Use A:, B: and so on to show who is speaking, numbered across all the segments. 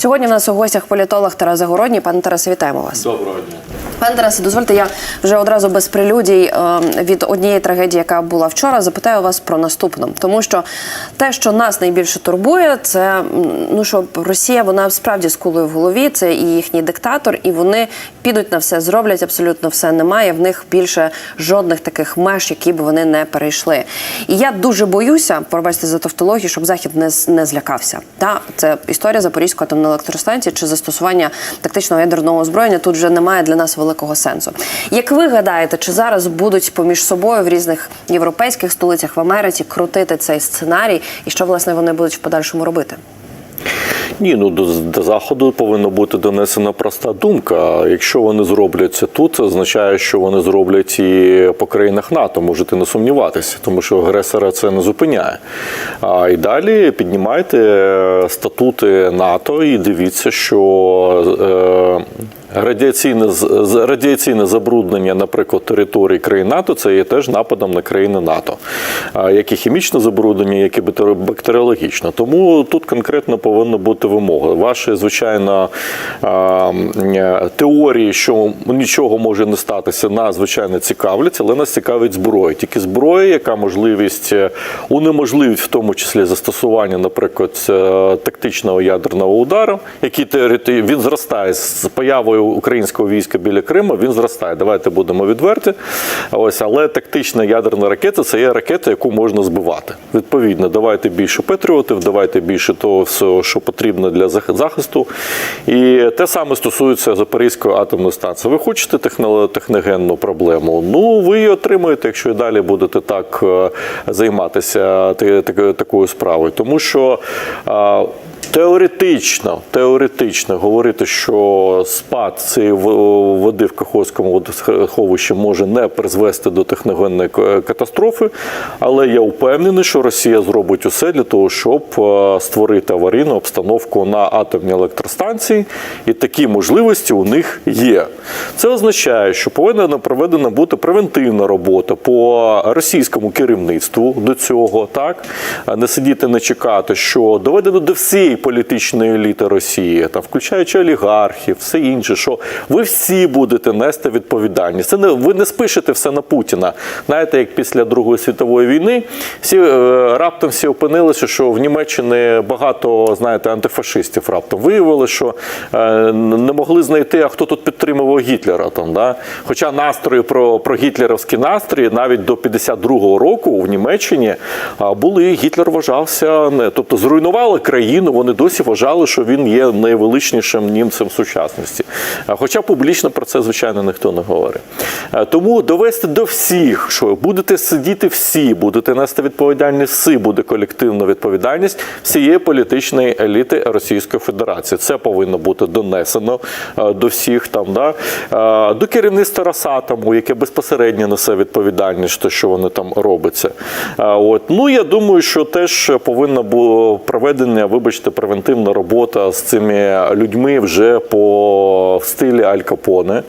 A: Сьогодні в нас у гостях політолог Тарас Загородній. Пане Тарасе, вітаємо вас.
B: Доброго дня.
A: Пане Тарасе, дозвольте, я вже одразу без прелюдій е, від однієї трагедії, яка була вчора, запитаю вас про наступну. Тому що те, що нас найбільше турбує, це ну що Росія вона справді з кулею в голові, це і їхній диктатор, і вони підуть на все, зроблять абсолютно все. Немає в них більше жодних таких меж, які б вони не перейшли. І я дуже боюся, пробачте за тавтологію, щоб захід не, не злякався. Та це історія Запорізької атомної електростанції чи застосування тактичного ядерного озброєння тут вже немає для нас великого сенсу. Як ви гадаєте, чи зараз будуть поміж собою в різних європейських столицях в Америці крутити цей сценарій, і що власне вони будуть в подальшому робити?
B: Ні, ну до, до заходу повинна бути донесена проста думка. Якщо вони зроблять це тут, це означає, що вони зроблять і по країнах НАТО. Можете не сумніватися, тому що агресора це не зупиняє. А і далі піднімайте е, статути НАТО і дивіться, що. Е, Радіаційне радіаційне забруднення, наприклад, території країн НАТО, це є теж нападом на країни НАТО, як і хімічне забруднення, як і бактеріологічне. Тому тут конкретно повинна бути вимога. Ваші, звичайно, теорії, що нічого може не статися, нас звичайно цікавлять, але нас цікавить зброя. Тільки зброя, яка можливість е, унеможливить в тому числі застосування, наприклад, е, тактичного ядерного удару, який він зростає з появою українського війська біля Криму. Він зростає. Давайте будемо відверті. Ось, але тактична ядерна ракета це є ракета, яку можна збивати. Відповідно, давайте більше патріотів, давайте більше того, всього, що потрібно для захисту. І те саме стосується Запорізької атомної станції. Ви хочете техногенну проблему? Ну ви її отримаєте, якщо і далі будете так е, займатися такою справою. Тому що Теоретично, теоретично говорити, що спад цієї води в Каховському водосховищі може не призвести до техногенної катастрофи, але я впевнений, що Росія зробить усе для того, щоб е, створити аварійну обстановку на атомній електростанції, і такі можливості у них є. Це означає, що повинна проведена бути превентивна робота по російському керівництву до цього, так не сидіти, не чекати, що доведено до всієї політичної еліти Росії, там включаючи олігархів, все інше, що ви всі будете нести відповідальність. Це не ви не спишете все на Путіна. Знаєте, як після Другої світової війни всі е, раптом всі опинилися, що в Німеччині багато знаєте антифашистів. Раптом виявили, що е, не могли знайти, а хто тут підтримував Гітлера. Там да, хоча настрої про, про гітлерівські настрої навіть до 52-го року в Німеччині були Гітлер вважався тобто зруйнували країну. Вони досі вважали, що він є найвеличнішим німцем сучасності. Хоча публічно про це звичайно ніхто не говорить. Е, Тому довести до всіх, що будете сидіти всі, будете нести відповідальність, всі буде колективна відповідальність всієї політичної еліти Російської Федерації. Це повинно бути донесено е, до всіх там, да? Е, до керівництва Росатому, яке безпосередньо несе відповідальність, то що вони там робиться. От ну я думаю, що теж повинна була проведена, вибачте, превентивна робота з цими людьми вже по в стилі Аль Капоне.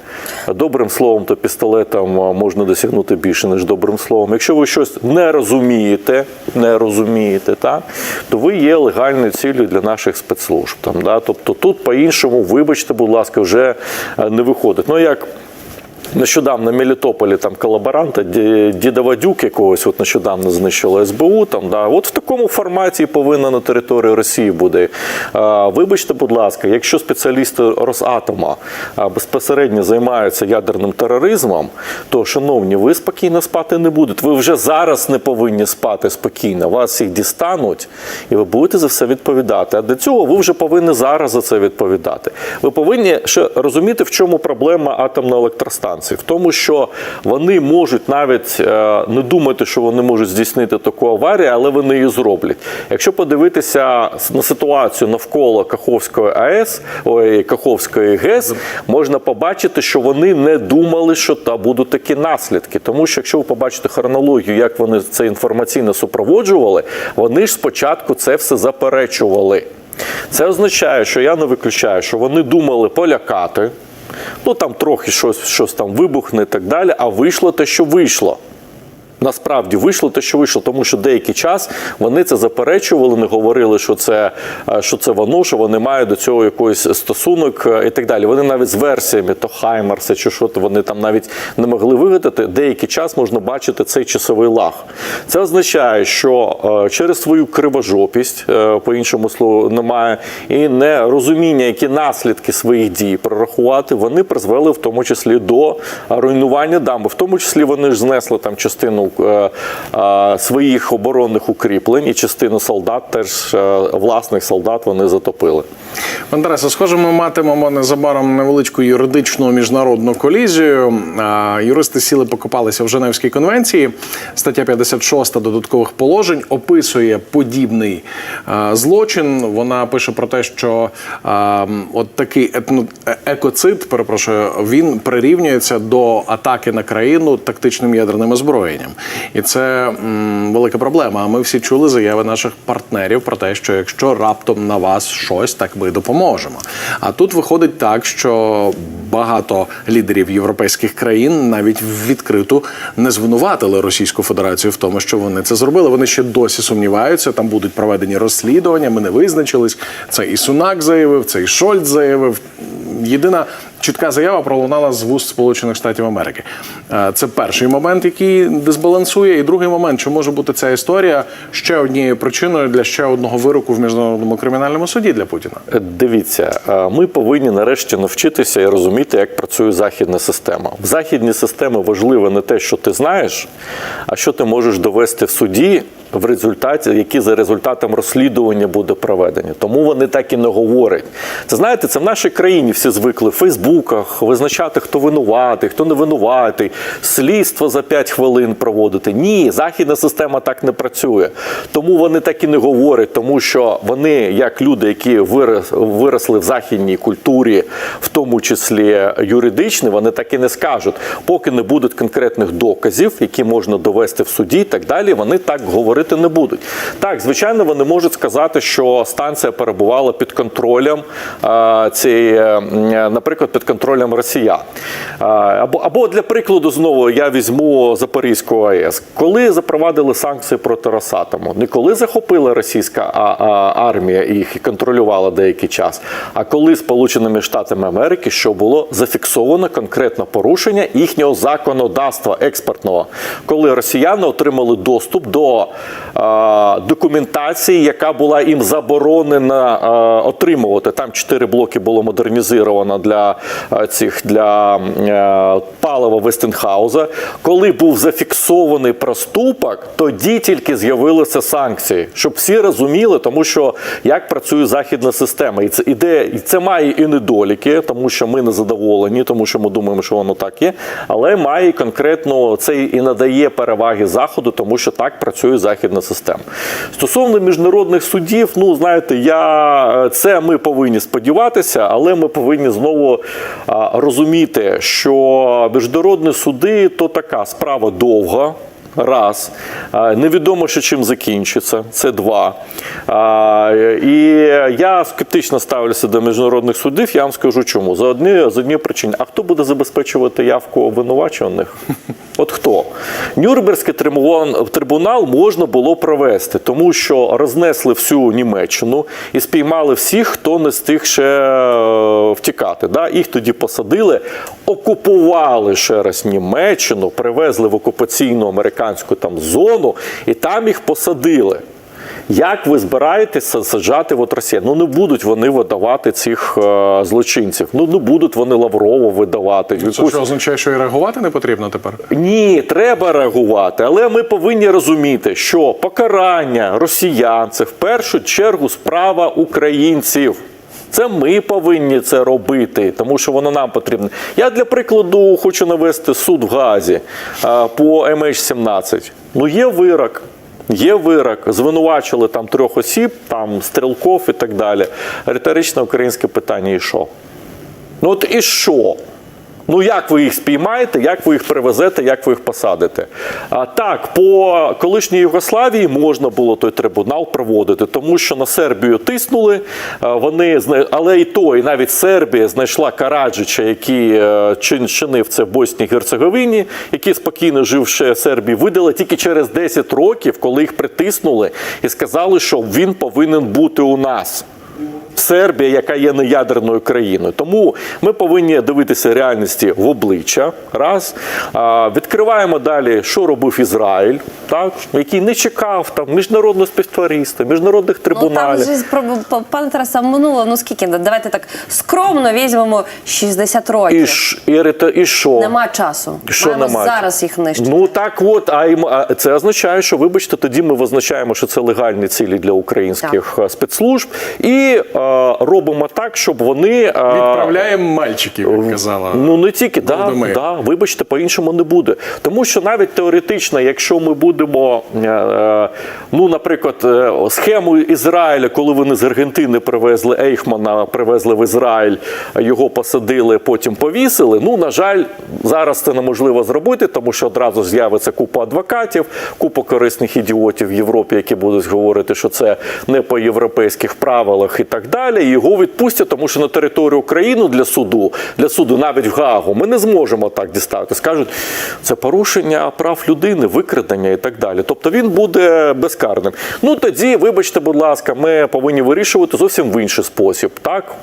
B: Добрим словом та пістолетом можна досягнути більше, ніж добрим словом. Якщо ви щось не розумієте, не розумієте, так, то ви є легальною ціллю для наших спецслужб. Там, да? Тобто тут по-іншому, вибачте, будь ласка, вже е, не виходить. Ну як Нещодавно Мелітополі там колаборанта Ді- Діда Вадюк якогось от нещодавно знищило СБУ. Там да от в такому форматі повинна на території Росії буде. Вибачте, будь ласка, якщо спеціалісти Росатома безпосередньо займаються ядерним тероризмом, то шановні, ви спокійно спати не будете. Ви вже зараз не повинні спати спокійно. Вас їх дістануть, і ви будете за все відповідати. А для цього ви вже повинні зараз за це відповідати. Ви повинні ще розуміти, в чому проблема атомної електростанції. В тому, що вони можуть навіть е, не думати, що вони можуть здійснити таку аварію, але вони її зроблять. Якщо подивитися на ситуацію навколо Каховської АЕС, ой, Каховської ГЕС, можна побачити, що вони не думали, що та будуть такі наслідки. Тому що якщо ви побачите хронологію, як вони це інформаційно супроводжували, вони ж спочатку це все заперечували. Це означає, що я не виключаю, що вони думали полякати. Ну там трохи щось, щось там вибухне і так далі, а вийшло те, що вийшло. Насправді вийшло те, що вийшло, тому що деякий час вони це заперечували, не говорили, що це, е, що це воно, що вони мають до цього якийсь стосунок е, і так далі. Вони навіть з версіями, то Хаймарса чи що, то вони там навіть не могли вигадати. Деякий час можна бачити цей часовий лаг. Це означає, що е, через свою кривожопість, по іншому слову, немає, і нерозуміння, які наслідки своїх дій прорахувати, вони призвели в тому числі до руйнування дамби. В тому числі вони ж знесли там частину своїх оборонних укріплень і частину солдат, теж е, власних солдат вони затопили.
C: Пан схоже, ми матимемо незабаром невеличку юридичну міжнародну колізію. Юристи сіли покопалися в Женевській конвенції. Стаття 56 додаткових положень описує подібний злочин. Вона пише про те, що от такий е- екоцид, перепрошую, він прирівнюється до атаки на країну тактичним ядерним озброєнням, і це м, велика проблема. А ми всі чули заяви наших партнерів про те, що якщо раптом на вас щось, так ми допоможемо. А тут виходить так, що багато лідерів європейських країн навіть відкрито не звинуватили Російську Федерацію в тому, що вони це зробили. Вони ще досі сумніваються. Там будуть проведені розслідування. Ми не визначились. Це і Сунак заявив, це і Шольц заявив. Єдина чітка заява пролунала з вуст Сполучених Штатів Америки. Е, Це перший момент, який дисбалансує. І другий момент, що може бути ця історія ще однією причиною для ще одного вироку в міжнародному кримінальному суді для Путіна.
B: Дивіться, е, ми повинні нарешті навчитися і розуміти, як працює західна система. В західній системі важливо не те, що ти знаєш, а що ти можеш довести в суді. В результаті, які за результатом розслідування буде проведені, тому вони так і не говорять. Це знаєте, це в нашій країні всі звикли в Фейсбуках визначати, хто винуватий, хто не винуватий, слідство за 5 хвилин проводити. Ні, західна система так не працює. Тому вони так і не говорять, тому що вони, як люди, які виросли в західній культурі, в тому числі юридичні, вони так і не скажуть, поки не будуть конкретних доказів, які можна довести в суді, і так далі. Вони так говорити не будуть. Так, звичайно, вони можуть сказати, що станція перебувала під контролем е, цієї, е, наприклад, під контролем росіян. Е, Або, або для прикладу, знову я візьму Запорізьку АЕС. Коли запровадили санкції проти Росатому, не коли захопила російська армія і їх контролювала деякий час, а коли Сполученими Штатами Америки, що було зафіксовано конкретне порушення їхнього законодавства експортного, коли росіяни отримали доступ до документації, яка була їм заборонена отримувати. Там чотири блоки було модернізовано для цих для е, палива Вестенхауза. Коли був зафіксований проступок, тоді тільки з'явилися санкції, щоб всі розуміли, тому що як працює західна система, і це іде, і це має і недоліки, тому що ми не задоволені, тому що ми думаємо, що воно так є, але має конкретно це і надає переваги заходу, тому що так працює західна система. Стосовно міжнародних судів, ну знаєте, я це ми повинні сподіватися, але ми повинні знову розуміти, що міжнародні суди то така справа довга. Раз. Невідомо, що чим закінчиться. Це два. І я скептично ставлюся до міжнародних судів. Я вам скажу чому. За одні, з однієї причини. А хто буде забезпечувати явку обвинувачуваних? От хто? Нюрнберзький трибунал, можна було провести, тому що рознесли всю Німеччину і спіймали всіх, хто не встиг ще е, втікати. Їх тоді посадили, окупували ще раз Німеччину, привезли в окупаційну американську там зону, і там їх посадили. Як ви збираєтеся саджати от Росію? Ну не будуть вони видавати цих е, злочинців. Ну не будуть вони Лаврова видавати.
C: Це
B: Якусь-
C: що означає, що і реагувати не потрібно тепер?
B: ні, треба реагувати, але ми повинні розуміти, що покарання росіян це в першу чергу справа українців. Це ми повинні це робити, тому що воно нам потрібно. Я для прикладу хочу навести суд в Газі по MH17. Ну, є вирок. Є вирок, звинувачили там трьох осіб, там стрілков і так далі. Риторичне українське питання: і що? Ну от і що? Ну як ви їх спіймаєте, як ви їх привезете, як ви їх посадите? А так, по колишній Югославії можна було той трибунал проводити, тому що на Сербію тиснули. Вони зна- але і то, і навіть Сербія знайшла Караджича, який е, чинив це в Боснії Герцеговині, який спокійно жив ще Сербії. Видали тільки через 10 років, коли їх притиснули і сказали, що він повинен бути у нас. Сербія, яка є неядерною країною. Тому ми повинні дивитися реальності в обличчя. Раз відкриваємо далі, що робив Ізраїль, так який не чекав там міжнародного співтовариства, міжнародних
A: Ну, там
B: трибуналів.
A: же про па- пане Тарасе, минуло, ну скільки? Давайте так скромно візьмемо 60 років.
B: і, і, і що?
A: Нема часу.
B: Що
A: Маємо
B: нема?
A: зараз їх нищити.
B: Ну так от, а, їм- це означає, що вибачте, тоді ми визначаємо, що це легальні цілі для українських е, спецслужб, і е, робимо так, щоб вони е,
C: Відправляємо мальчиків, як казала.
B: Ну не тільки да, да, вибачте, по-іншому не буде. Тому що навіть теоретично, якщо ми будемо, е, е, ну, наприклад, е, схему Ізраїля, коли вони з Аргентини привезли Ейхмана, привезли в Ізраїль, його посадили, потім повісили. Ну, на жаль, зараз це неможливо зробити, тому що одразу з'явиться купа адвокатів, купа корисних ідіотів в Європі, які будуть говорити, що це не по європейських правилах і так далі. І його відпустять, тому що на територію України для суду, для суду навіть в Гаагу, ми не зможемо так дістати. Скажуть, це порушення прав людини, викрадення і так далі. Тобто він буде безкарним. Ну тоді, вибачте, будь ласка, ми повинні вирішувати зовсім в інший спосіб. Так.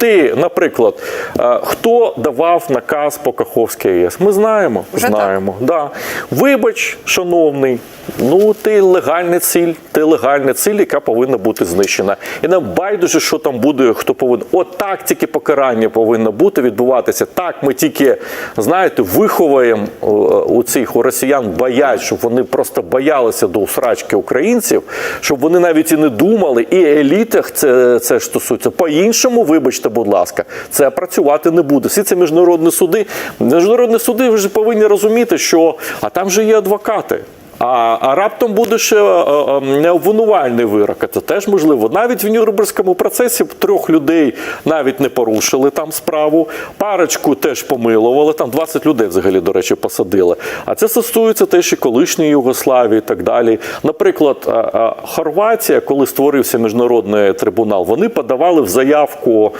B: Ти, наприклад, е, хто давав наказ по Каховській АЕС? Ми знаємо.
A: Вже так.
B: знаємо. Да. Вибач, шановний, ну ти легальна ціль, ти легальна ціль, яка повинна бути знищена. І нам байдуже, що там буде, хто повинен. От так тільки покарання повинно бути, відбуватися. Так, ми тільки, знаєте, виховуємо е, у цих у росіян боять, щоб вони просто боялися до усрачки українців, щоб вони навіть і не думали, і елітах це, це ж стосується. По-іншому, вибачте, будь ласка, це працювати не буде. Всі ці міжнародні суди, міжнародні суди вже повинні розуміти, що а там же є адвокати. А, а раптом буде ще е, е, необвинувальний вирок. Це теж можливо. Навіть в Нюрнберзькому процесі трьох людей навіть не порушили там справу. Парочку теж помилували. Там 20 людей взагалі, до речі, посадили. А це стосується теж і колишньої Югославії і так далі. Наприклад, е, Хорватія, коли створився міжнародний трибунал, вони подавали в заявку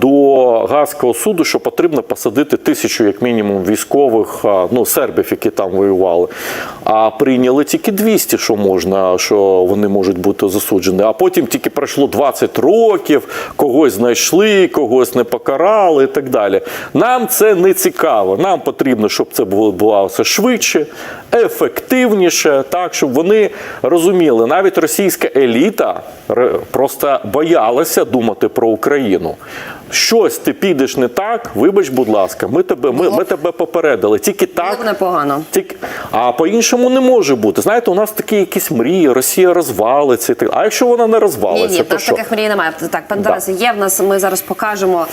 B: до Гаазького суду, що потрібно посадити тисячу, як мінімум, військових, ну сербів, які там воювали. А прийняли тільки 200, що можна, що вони можуть бути засуджені. А потім тільки пройшло 20 років, когось знайшли, когось не покарали і так далі. Нам це не цікаво. Нам потрібно, щоб це було швидше, ефективніше, так щоб вони розуміли, навіть російська еліта просто боялася думати про Україну. Щось ти підеш не так, вибач, будь ласка, ми тебе, ми, ми тебе попередили. Тільки так
A: непогано.
B: тільки, а по-іншому не може бути. Знаєте, у нас такі якісь мрії, Росія розвалиться. і так. А якщо вона не
A: Ні,
B: розвалиться,
A: ні, в
B: то
A: нас
B: що?
A: таких мрій немає. Так, пан
B: Да.
A: Тарасе, є в нас. Ми зараз покажемо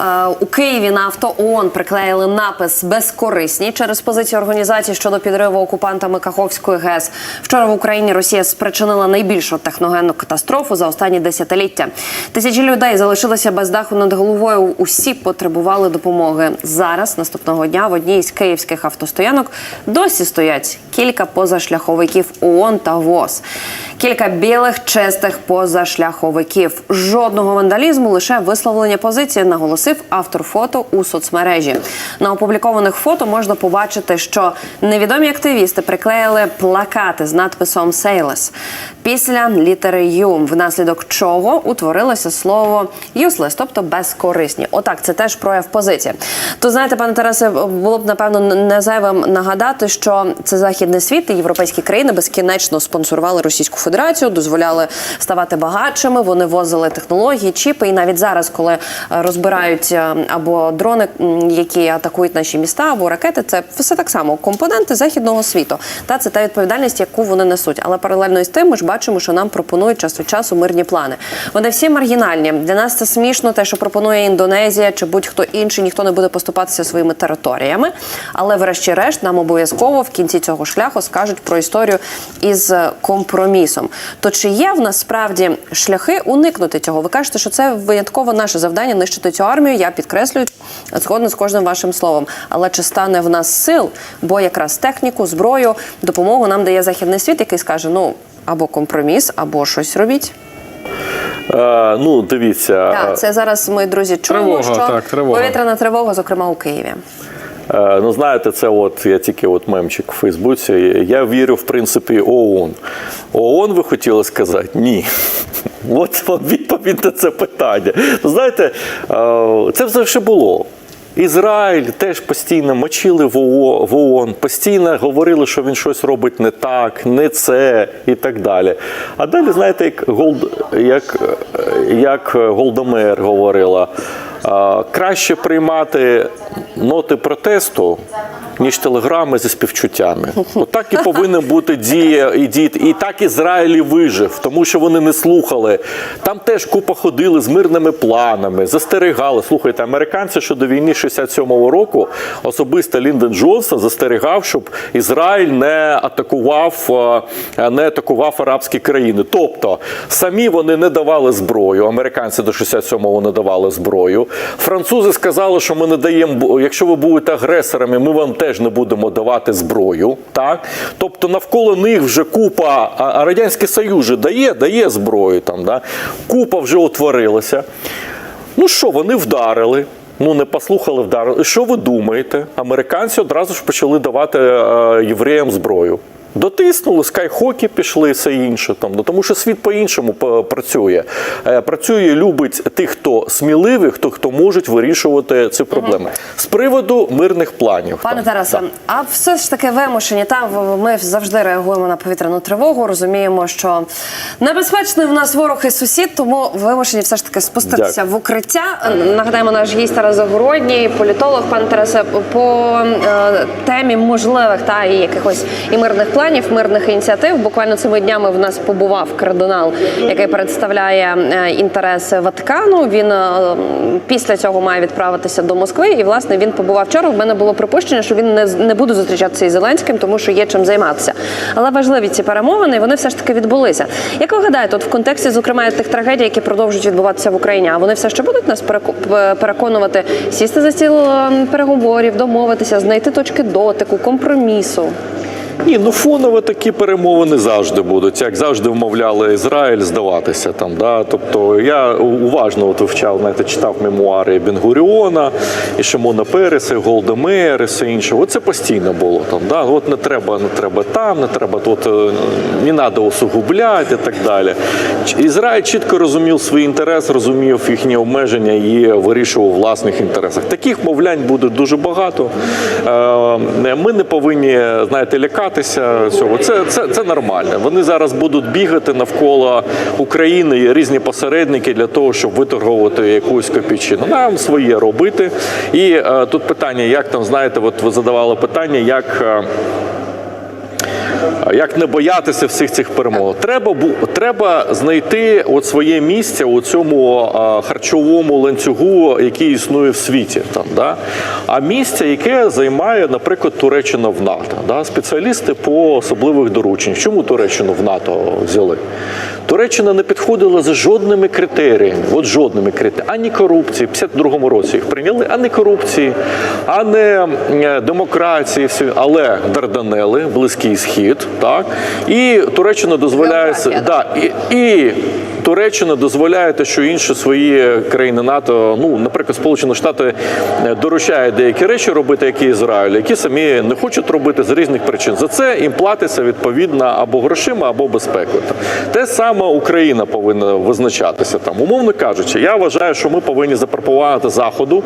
A: е, у Києві на авто ООН приклеїли напис безкорисні через позицію організації щодо підриву окупантами Каховської ГЕС. Вчора в Україні Росія спричинила найбільшу техногенну катастрофу за останні десятиліття. Тисячі людей залишилися без даху над головою. Усі потребували допомоги. Зараз наступного дня в одній із київських автостоянок досі стоять кілька позашляховиків ООН та ВОЗ. Кілька білих чистих позашляховиків. Жодного вандалізму, лише висловлення позиції, наголосив автор фото у соцмережі. На опублікованих фото можна побачити, що невідомі активісти приклеїли плакати з надписом «Сейлес» після літери «Ю», внаслідок чого утворилося слово «useless», тобто безкорисні. Отак, це теж прояв позиції. То знаєте, пане Тарасе, було б напевно не зайвим нагадати, що це західний світ і європейські країни безкінечно спонсорували Російську Федерацію, дозволяли ставати багатшими. Вони возили технології, чіпи. І навіть зараз, коли е, розбирають е, або дрони, які атакують наші міста, або ракети, це все так само компоненти західного світу. Та це та відповідальність, яку вони несуть. Але паралельно із тим, ми ж бачимо, що нам пропонують час від часу мирні плани. Вони всі маргінальні. Для нас це смішно, те, що пропонує Індонезія чи будь-хто інший, ніхто не буде поступатися своїми територіями. Але, врешті-решт, нам обов'язково в кінці цього шляху пафос кажуть про історію із компромісом. То чи є в нас справді шляхи уникнути цього? Ви кажете, що це винятково наше завдання нищити цю армію. Я підкреслюю згодно з кожним вашим словом. Але чи стане в нас сил? Бо якраз техніку, зброю, допомогу нам дає західний світ, який скаже: ну або компроміс, або щось робіть.
B: Е, ну, дивіться.
A: Так, це зараз ми друзі чуємо,
C: Тривога,
A: що
C: так, тривога.
A: повітряна тривога, зокрема у Києві.
B: Е, Ну, знаєте, це от я тільки от мемчик в Фейсбуці. Я вірю, в принципі, ООН. ООН ви хотіли сказати? Ні. От вам відповідь на це питання. Ну, знаєте, е, це завжди було. Ізраїль теж постійно мочили в ООН, постійно говорили, що він щось робить не так, не це і так далі. А далі, знаєте, як, Голд, як, е, як Голдомер говорила, краще приймати ноти протесту, ніж телеграми зі співчуттями. Отак і повинна бути дія і діти. І так Ізраїль і вижив, тому що вони не слухали. Там теж купа ходили з мирними планами, застерігали. Слухайте, американці щодо війни 67-го року особисто Ліндон Джонсон застерігав, щоб Ізраїль не атакував, не атакував арабські країни. Тобто самі вони не давали зброю. Американці до 67-го не давали зброю. Французи сказали, що ми не даємо, якщо ви будете агресорами, ми вам теж не будемо давати зброю. Так, тобто навколо них вже купа, а радянський Союз же дає, дає зброю. Там да купа вже утворилася. Ну що, вони вдарили. Ну, не послухали, вдарили. Що ви думаєте? Американці одразу ж почали давати е, євреям зброю. Дотиснули, скайхокі пішли, все інше. Там, ну, тому що світ по-іншому працює. Е, Працює, любить тих, хто сміливий, хто, хто можуть вирішувати ці проблеми. З приводу мирних планів.
A: Пане
B: там,
A: Тарасе,
B: так.
A: а все ж таки вимушені там ми завжди реагуємо на повітряну тривогу. Розуміємо, що небезпечний в нас ворог і сусід, тому вимушені все ж таки спуститися
B: Дякую.
A: в укриття. Нагадаємо, наш гість Тарас Загородній, політолог, пане Тарасе, по е, темі можливих та і якихось і мирних планів, мирних ініціатив. Буквально цими днями в нас побував кардинал, який представляє е, інтереси Ватикану. Він е, після цього має відправитися до Москви. І власне він побував вчора. В мене було припущення, що він не, не буде зустрічатися із Зеленським, тому що є чим займатися. Але важливі ці перемовини, вони все ж таки відбулися. Як ви гадаєте, от в контексті, зокрема, тих трагедій, які продовжують відбуватися в Україні, а вони все ще будуть нас переконувати сісти за стіл е, переговорів, домовитися, знайти точки дотику, компромісу.
B: Ні, ну фоново такі перемовини завжди будуть, як завжди вмовляли Ізраїль здаватися там. Да? Тобто я уважно от вивчав, знаєте, читав мемуари Бенгуріона, і Шимона Переса, і Голда і все інше. Оце постійно було там. Да? От не треба, не треба там, не треба тут, е, не треба усугубляти і так далі. Ізраїль чітко розумів свій інтерес, розумів їхні обмеження і вирішував в власних інтересах. Таких мовлянь буде дуже багато. Е, Ми не повинні, знаєте, лякатися цього. Це, це, це нормально. Вони зараз будуть бігати навколо України і різні посередники для того, щоб виторговувати якусь копійчину. Нам своє робити. І е, тут питання, як там, знаєте, от ви задавали питання, як. Як не боятися всіх цих перемог? Треба треба знайти от своє місце у цьому харчовому ланцюгу, який існує в світі. Там, да? А місце, яке займає, наприклад, Туреччина в НАТО. Да? Спеціалісти по особливих доручень. Чому Туреччину в НАТО взяли? Туреччина не підходила за жодними критеріями. От жодними критеріями. Ані корупції, в 52-му році їх прийняли, ані корупції, а не е, демократії, але Дарданели, Близький Схід, так? І Туреччина дозволяє да, і, і Туреччина дозволяє те, що інші свої країни НАТО, ну, наприклад, Сполучені Штати е, доручають деякі речі робити, які Ізраїль, які самі не хочуть робити з різних причин. За це їм платиться відповідно або грошима, або безпекою. Те саме Україна повинна визначатися там. Умовно кажучи, я вважаю, що ми повинні запропонувати заходу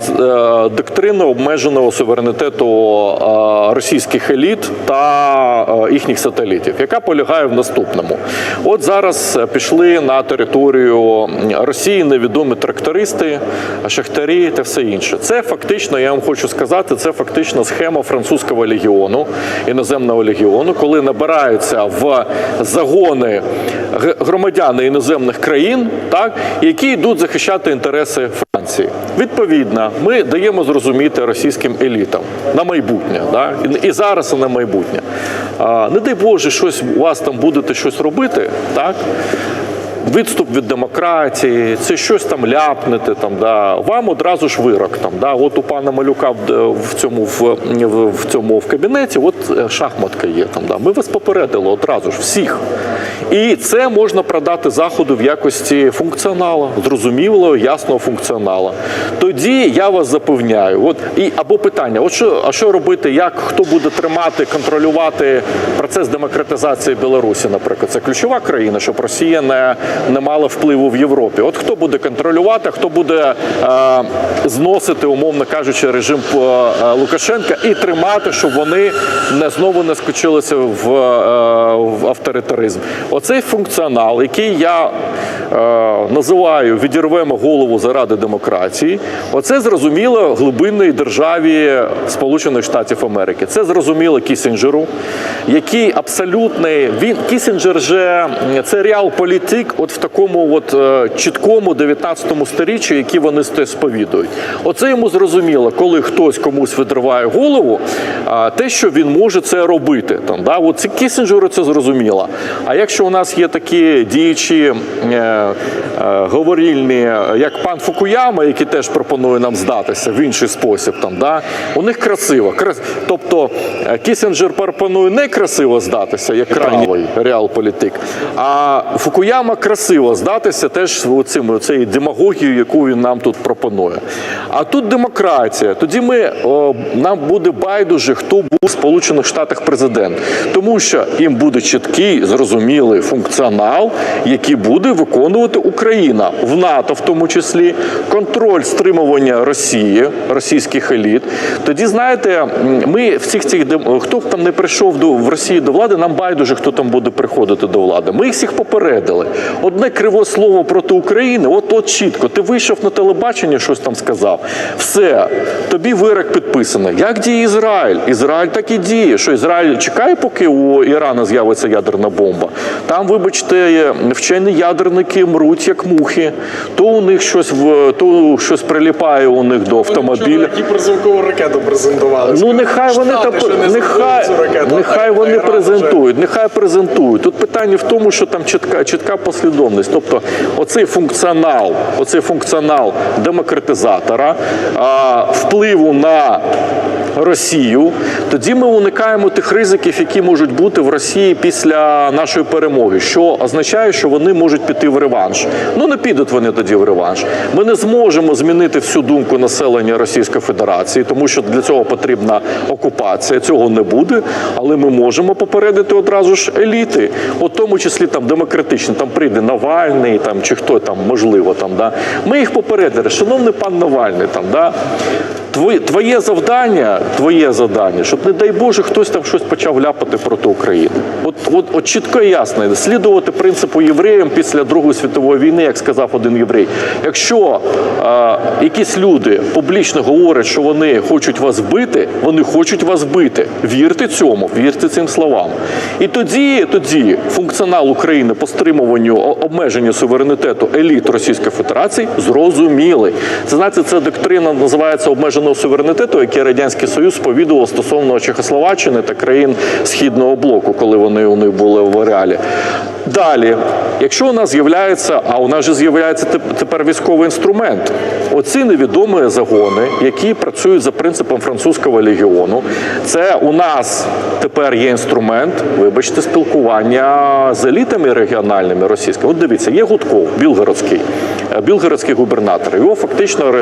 B: ц- е, доктрину обмеженого суверенітету е, російських еліт та е, їхніх сателітів, яка полягає в наступному. От зараз е, пішли на територію Росії невідомі трактористи, шахтарі та все інше. Це фактично, я вам хочу сказати, це фактично схема французького легіону, іноземного легіону, коли набираються в загони громадяни іноземних країн, так які йдуть захищати інтереси Франції. Відповідно, ми даємо зрозуміти російським елітам на майбутнє, да? і зараз і на майбутнє, не дай Боже, щось у вас там будете щось робити, так? Відступ від демократії, це щось там ляпнете, там да вам одразу ж вирок. Там да, от у пана Малюка в, в цьому в, в, в цьому в кабінеті, от е, шахматка є там. Да, ми вас попередили одразу ж всіх. І це можна продати заходу в якості функціонала, зрозумілого, ясного функціонала. Тоді я вас запевняю, от і або питання: от що, а що робити, як хто буде тримати, контролювати процес демократизації Білорусі, наприклад, це ключова країна, щоб Росія не, не мала впливу в Європі. От хто буде контролювати, хто буде е, зносити, умовно кажучи, режим е, Лукашенка і тримати, щоб вони не знову не скочилися в, е, в авторитаризм. Оцей функціонал, який я е, називаю відірвемо голову заради демократії, оце зрозуміло глибинної державі Сполучених Штатів Америки. Це зрозуміло Кісінджеру, який абсолютний він Кісінджер же це реал-політик, от в такому от е, чіткому 19 сторіччі, які вони сповідують. Оце йому зрозуміло, коли хтось комусь відриває голову, а, те, що він може це робити. Там, да? От це Кісінджеру це зрозуміло. А якщо у нас є такі діячі е, е, говорільні, як пан Фукуяма, який теж пропонує нам здатися в інший спосіб, там, да? у них красиво. Крас- Тобто е, Кісінджер пропонує не красиво здатися, як крайній реал-політик, а Фукуяма красиво здатися теж цим цією демагогією, яку він нам тут пропонує. А тут демократія. Тоді ми о, нам буде байдуже, хто був у Сполучених Штатах президент, тому що їм буде чіткий, зрозумілий функціонал, який буде виконувати Україна в НАТО, в тому числі контроль стримування Росії, російських еліт. Тоді знаєте, ми всіх цих хто б там не прийшов до в Росії до влади, нам байдуже, хто там буде приходити до влади. Ми їх всіх попередили. Одне криве слово проти України, от от чітко. Ти вийшов на телебачення, щось там сказав. Все, тобі вирок підписано. Як діє Ізраїль? Ізраїль так і діє. Що Ізраїль чекає, поки у Ірана з'явиться ядерна бомба. Там, вибачте, вчені ядерники мруть як мухи. То у них щось в то щось приліпає у них до автомобіля.
C: Гіперзвукову ракету презентували.
B: Ну нехай вони та
C: не
B: нехай, нехай вони презентують, нехай презентують. Тут питання в тому, що там чітка чітка послідовність. Тобто, оцей функціонал, оцей функціонал демократизатора, впливу на Росію, тоді ми уникаємо тих ризиків, які можуть бути в Росії після нашої перемоги, що означає, що вони можуть піти в реванш. Ну не підуть вони тоді в реванш. Ми не зможемо змінити всю думку населення Російської Федерації, тому що для цього потрібна окупація. Цього не буде, але ми можемо попередити одразу ж еліти, у тому числі там демократичні, там прийде Навальний, там чи хто там можливо там. Да ми їх попередили. Шановний пан Навальний, там да. Твоє, твоє завдання, твоє завдання, щоб не дай Боже, хтось там щось почав ляпати проти України. От, от, от чітко і ясно, слідувати принципу євреям після Другої світової війни, як сказав один єврей. Якщо е, якісь люди публічно говорять, що вони хочуть вас вбити, вони хочуть вас вбити. Вірте цьому, вірте цим словам. І тоді, тоді функціонал України по стримуванню о- обмеженню суверенітету еліт Російської Федерації зрозумілий. Це знаєте, це доктрина називається обмеженого суверенітету, який радянський союз сповідував стосовно Чехословаччини та країн східного блоку, коли вони у них були в ареалі. Далі, якщо у нас з'являється, а у нас же з'являється тепер військовий інструмент, оці невідомі загони, які працюють за принципом французького легіону, це у нас тепер є інструмент, вибачте, спілкування з елітами регіональними російськими. От дивіться, є Гудков, Білгородський, е, білгородський губернатор. Його фактично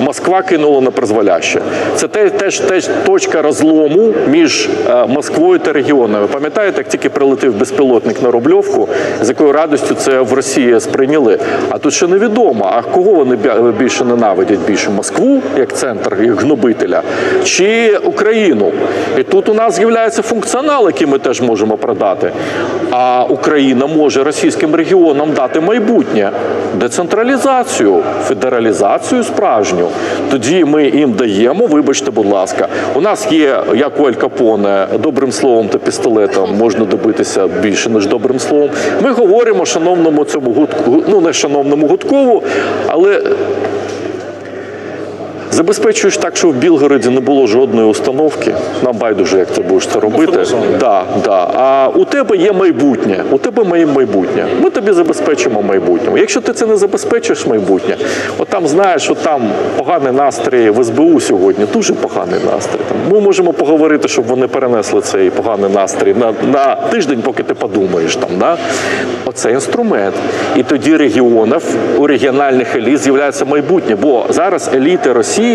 B: Москва кинула на призволяще. Це те- теж теж точка розлому між е, Москвою та регіонами. Пам'ятаєте, як тільки прилетів безпілотник на Рубльовку, з якою радістю це в Росії сприйняли. А тут ще невідомо, а кого вони більше ненавидять? Більше Москву як центр, як гнобителя, чи Україну? І тут у нас з'являється функціонал, який ми теж можемо продати. А Україна може російським регіонам дати майбутнє, децентралізацію, федералізацію справжню. Тоді ми їм даємо, вибачте, будь ласка, у нас є, як у Аль Капоне, добрим словом та пістолетом можна добитися більше, ніж добрим словом. Ми говоримо шановному цьому гудку, ну не шановному Гудкову, але Забезпечуєш так, що в Білгороді не було жодної установки. Нам байдуже, як ти будеш це робити. Да, да. А у тебе є майбутнє. У тебе моє майбутнє. Ми тобі забезпечимо майбутнє. Якщо ти це не забезпечиш майбутнє, от там знаєш, що там поганий настрій в СБУ сьогодні, дуже поганий настрій. Ми можемо поговорити, щоб вони перенесли цей поганий настрій на, на тиждень, поки ти подумаєш там. Да? Оце інструмент. І тоді регіонів у регіональних еліт з'являється майбутнє. Бо зараз еліти Росії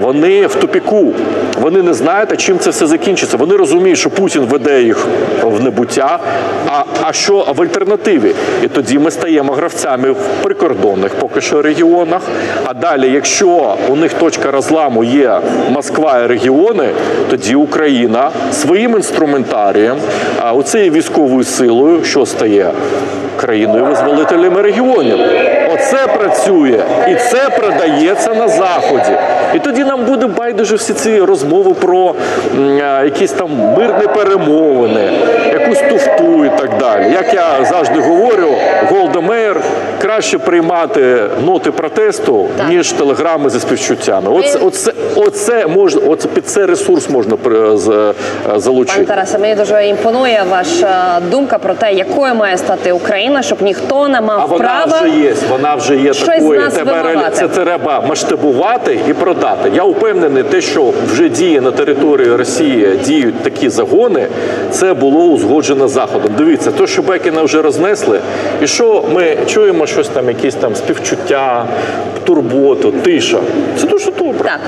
B: вони в тупіку. Вони не знають, а чим це все закінчиться. Вони розуміють, що Путін веде їх в небуття. А, а що в альтернативі? І тоді ми стаємо гравцями в прикордонних поки що регіонах. А далі, якщо у них точка розламу є Москва і регіони, тоді Україна своїм інструментарієм, а оцією військовою силою, що стає країною визволителями регіонів. Оце працює і це продається на заході. І тоді нам буде байдуже всі ці розмови про якісь там мирні перемовини, якусь туфту і так далі. Як я завжди говорю, Голда краще приймати ноти протесту, ніж телеграми зі співчуттями. Оце, оце, оце можна, оце під це ресурс можна е,
A: Пане
B: залучити.
A: Тарасе, мені дуже імпонує ваша думка про те, якою має стати Україна, щоб ніхто не мав
B: А вона
A: права.
B: вже є, вона вже є
A: щось
B: такою.
A: нас
B: Тепер
A: вимагати.
B: це треба масштабувати і продати. Я впевнений, те, що вже діє на території Росії, діють такі загони, це було узгоджено заходом. Дивіться, то, що Бекіна вже рознесли, і що ми чуємо щось там, якісь там співчуття, турботу, тиша. Це дуже добре.
A: Так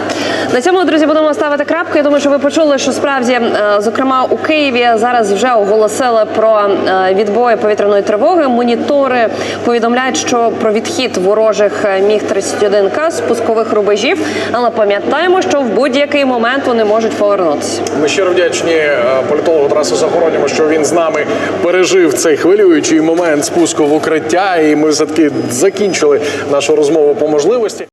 A: на цьому, друзі, будемо ставити крапку. Я думаю, що ви почули, що справді, е, зокрема у Києві, зараз вже оголосили про е, відбої повітряної тривоги. Монітори повідомляють, що про відхід ворожих е, міг 31 к з пускових рубежів. Але пам'ятаємо, що в будь-який момент вони можуть повернутися.
C: Ми щиро вдячні політологу Тарасу Загородньому, що він з нами пережив цей хвилюючий момент спуску в укриття, і ми все таки закінчили нашу розмову по можливості.